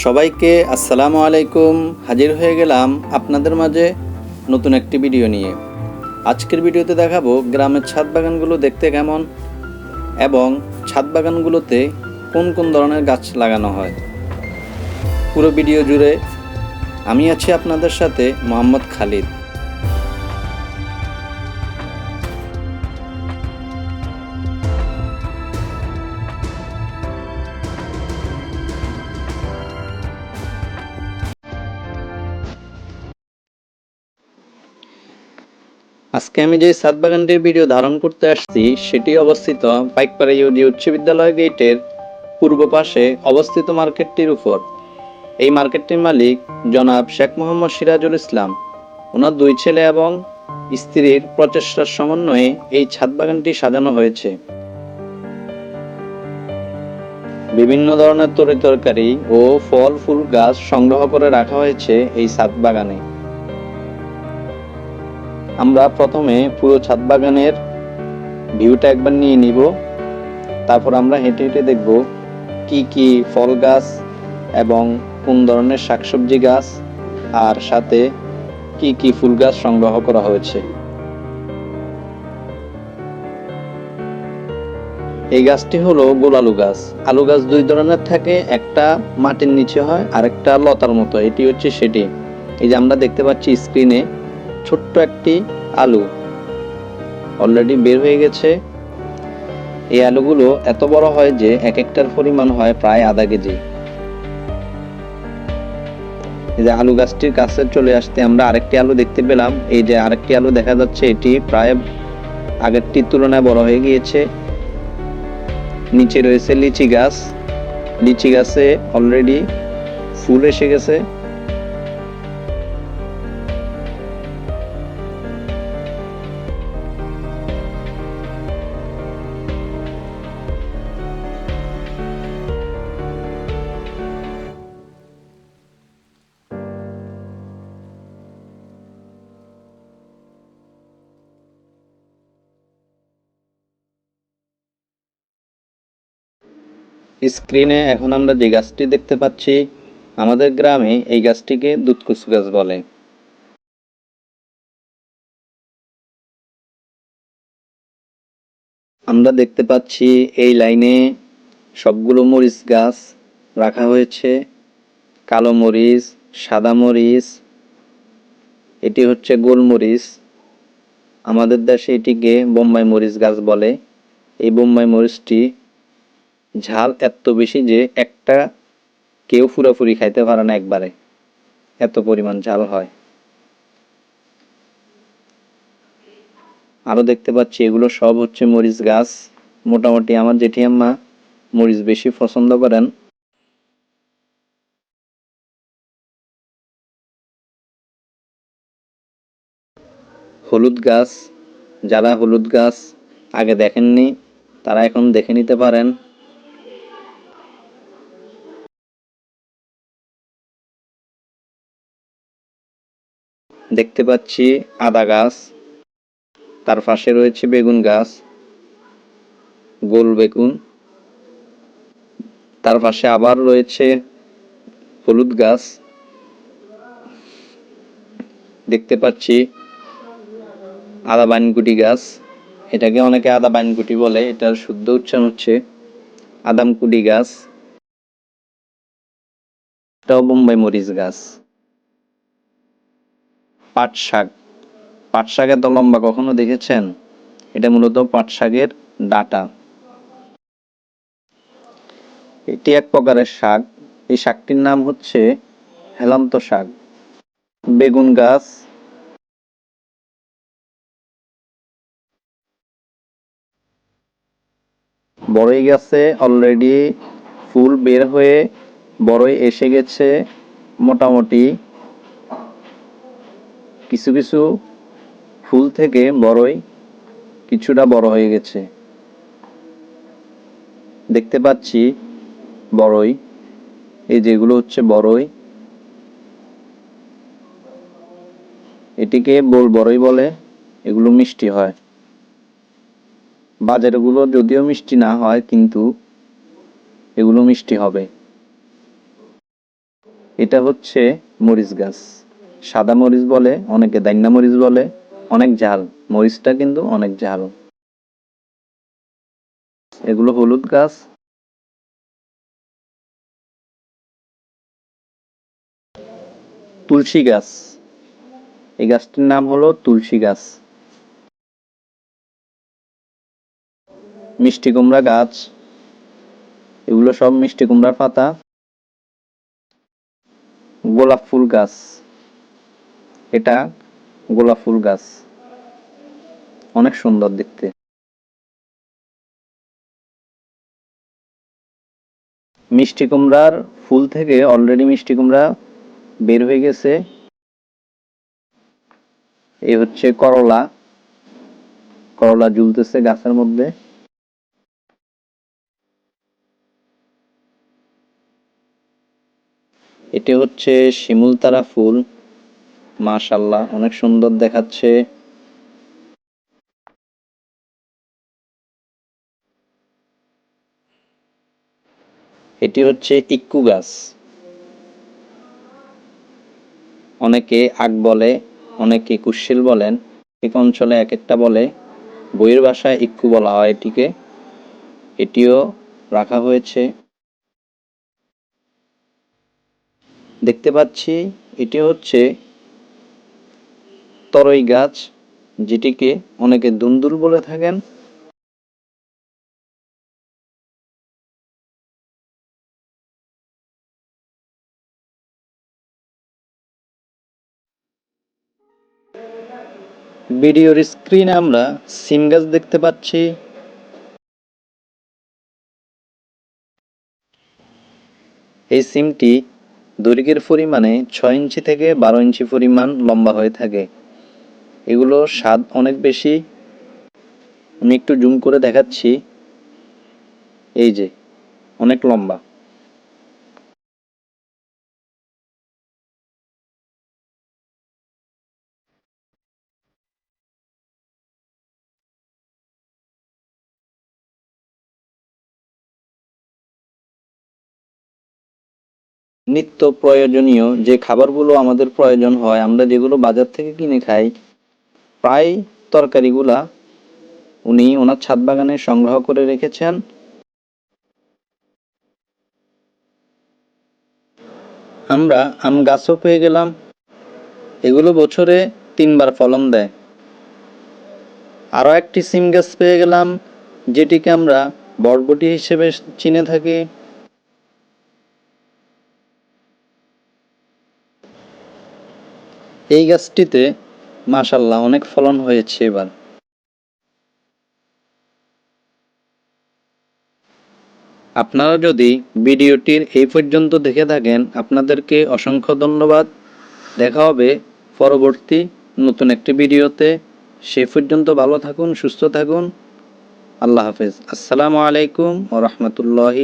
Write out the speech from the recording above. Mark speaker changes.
Speaker 1: সবাইকে আসসালামু আলাইকুম। হাজির হয়ে গেলাম আপনাদের মাঝে নতুন একটি ভিডিও নিয়ে। আজকের ভিডিওতে দেখাবো গ্রামের ছাদ বাগানগুলো দেখতে কেমন এবং ছাদ বাগানগুলোতে কোন কোন ধরনের গাছ লাগানো হয়। পুরো ভিডিও জুড়ে আমি আছি আপনাদের সাথে মোহাম্মদ খালিদ। আজকে আমি যে সাত বাগানটির ভিডিও ধারণ করতে আসছি, সেটি অবস্থিত পাইকপাড়া ইউডি উচ্চ বিদ্যালয় গেটের পূর্ব পাশে অবস্থিত মার্কেটটির উপর। এই মার্কেটটির মালিক জনাব শেখ মোহাম্মদ সিরাজুল ইসলাম। ওনার দুই ছেলে এবং স্ত্রীর প্রচেষ্টার সমন্বয়ে এই ছাদ বাগানটি সাজানো হয়েছে। বিভিন্ন ধরনের তরি তরকারি ও ফল, ফুল, গাছ সংগ্রহ করে রাখা হয়েছে এই ছাদ বাগানে। আমরা প্রথমে পুরো ছাদ বাগানের ভিউটা একবার নিয়ে নিব। তারপর আমরা হেঁটে হেঁটে দেখব কি কি ফল গাছ এবং কোন ধরনের শাকসবজি গাছ আর সাথে কি কি ফুল গাছ সংগ্রহ করা হয়েছে। এই গাছটি হলো গোলালু গাছ। আলু গাছ দুই ধরনের থাকে, একটা মাটির নিচে হয় আর একটা লতার মতো। এটি হচ্ছে সেটি। এই যে আমরা দেখতে পাচ্ছি স্ক্রিনে ছোট্ট একটি আলু। অলরেডি বের হয়ে গেছে। এই আলুগুলো এত বড় হয় যে এক একটার পরিমাণ হয় প্রায় আধা কেজি। এই যে আলু গাছটির কাছে চলে আসতে আমরা আরেকটি আলু দেখতে পেলাম। এই যে আরেকটি আলু দেখা যাচ্ছে, এটি প্রায় আগেরটির তুলনায় বড় হয়ে গিয়েছে। নিচে রয়েছে লিচি গাছ। লিচি গাছে অলরেডি ফুল এসে গেছে। স্ক্রিনে এখন আমরা যে গাছটি দেখতে পাচ্ছি, আমাদের গ্রামে এই গাছটিকে দুধকুচু গাছ বলে। আমরা দেখতে পাচ্ছি এই লাইনে সবগুলো মরিচ গাছ রাখা হয়েছে, কালো মরিচ, সাদা মরিচ, এটি হচ্ছে গোলমরিচ। আমাদের দেশে এটিকে বোম্বাই মরিচ গাছ বলে। এই বোম্বাই মরিচটি ঝাল এত বেশি যে একটা কেউ ফুরাফুরি খাইতে পারে না একবারে। এত পরিমাণ ঝাল হয়। আরও দেখতে পাচ্ছি, এগুলো সব হচ্ছে মরিচ গাছ। মোটামুটি আমার জেঠি আম্মা মরিচ বেশি পছন্দ করেন। হলুদ গাছ, যারা হলুদ গাছ আগে দেখেননি, তারা এখন দেখে নিতে পারেন। দেখতে পাচ্ছি আদা গাছ। তার পাশে রয়েছে বেগুন গাছ, গোল বেগুন। তার পাশে আবার রয়েছে হলুদ গাছ। দেখতে পাচ্ছি আদা বানকুটি গাছ। এটাকে অনেকে আদা বানকুটি বলে এটার শুদ্ধ উচ্চারণ হচ্ছে আদামকুটি গাছ। এটাও বোম্বাই মরিচ গাছ। পাট শাক পাট শাক এত লম্বা কখনো দেখেছেন? এটা মূলত পাট শাকের ডাটা। এটি এক প্রকারের শাক। এই শাকটির নাম হচ্ছে হেলান্ত শাক। বেগুন গাছ। বড়ই গাছে অলরেডি ফুল বের হয়ে বড়ই এসে গেছে মোটামুটি। কিছু কিছু ফুল থেকে বড়ই কিছুটা বড় হয়ে গেছে। দেখতে পাচ্ছি বড়ই। এই যেগুলো হচ্ছে বড়ই। এটিকে বোল বড়ই বলে, এগুলো মিষ্টি হয়। বাজারগুলো যদিও মিষ্টি না হয়, কিন্তু এগুলো মিষ্টি হবে। এটা হচ্ছে মরিচ গাছ। সাদা মরিচ বলে, অনেকে দাইন্না মরিচ বলে, অনেক ঝাল। মরিচটা কিন্তু অনেক ঝাল। এগুলো হলুদ গাছ। তুলসী গাছ। এই গাছটির নাম হলো তুলসী গাছ। মিষ্টি কুমড়া গাছ। এগুলো সব মিষ্টি কুমড়ার পাতা। গোলাপ ফুল গাছ। এটা গোলাপ ফুল গাছ। অনেক সুন্দর দেখতে। মিষ্টি কুমড়ার ফুল থেকে অলরেডি মিষ্টি কুমড়া বের হয়ে গেছে। এই হচ্ছে করলা। করলা ঝুলতেছে গাছের মধ্যে। এটি হচ্ছে শিমুলতারা ফুল। মাশাল্লাহ অনেক সুন্দর দেখাচ্ছে। এটি হচ্ছে ইক্কু গাছ। অনেকে আগ বলে, অনেকে কুশিল বলেন, এক অঞ্চলে এক একটা বলে। বইয়ের ভাষায় ইক্কু বলা হয় এটিকে। এটিও রাখা হয়েছে। দেখতে পাচ্ছি, এটি হচ্ছে তরই গাছ, যেটিকে অনেকে দুন্দুল বলে থাকেন। ভিডিওর স্ক্রিনে আমরা সিম গাছ দেখতে পাচ্ছি। এই সিমটি দৈর্ঘ্যের পরিমাণে ছয় ইঞ্চি থেকে বারো ইঞ্চি পরিমাণ লম্বা হয়ে থাকে। এগুলো স্বাদ অনেক বেশি। আমি একটু জুম করে দেখাচ্ছি। এই যে, অনেক লম্বা। নিত্য প্রয়োজনীয় যে খাবারগুলো আমাদের প্রয়োজন হয়, আমরা যেগুলো বাজার থেকে কিনে খাই প্রায় তরকারিগুলা উনি ওনার ছাদ বাগানে সংগ্রহ করে রেখেছেন। আমরা আম গাছও পেয়ে গেলাম। এগুলো বছরে তিনবার ফলন দেয়। আরও একটি সিম গাছ পেয়ে গেলাম, যেটিকে আমরা বরবটি হিসেবে চিনে থাকি। এই গাছটিতে মাশাল্লাহ অনেক ফলন হয়েছে এবার। আপনারা যদি ভিডিওটির এই পর্যন্ত দেখে থাকেন, আপনাদেরকে অসংখ্য ধন্যবাদ। দেখা হবে পরবর্তী নতুন একটি ভিডিওতে। সে পর্যন্ত ভালো থাকুন, সুস্থ থাকুন। আল্লাহ হাফেজ। আসসালামু আলাইকুম ও রহমতুল্লাহি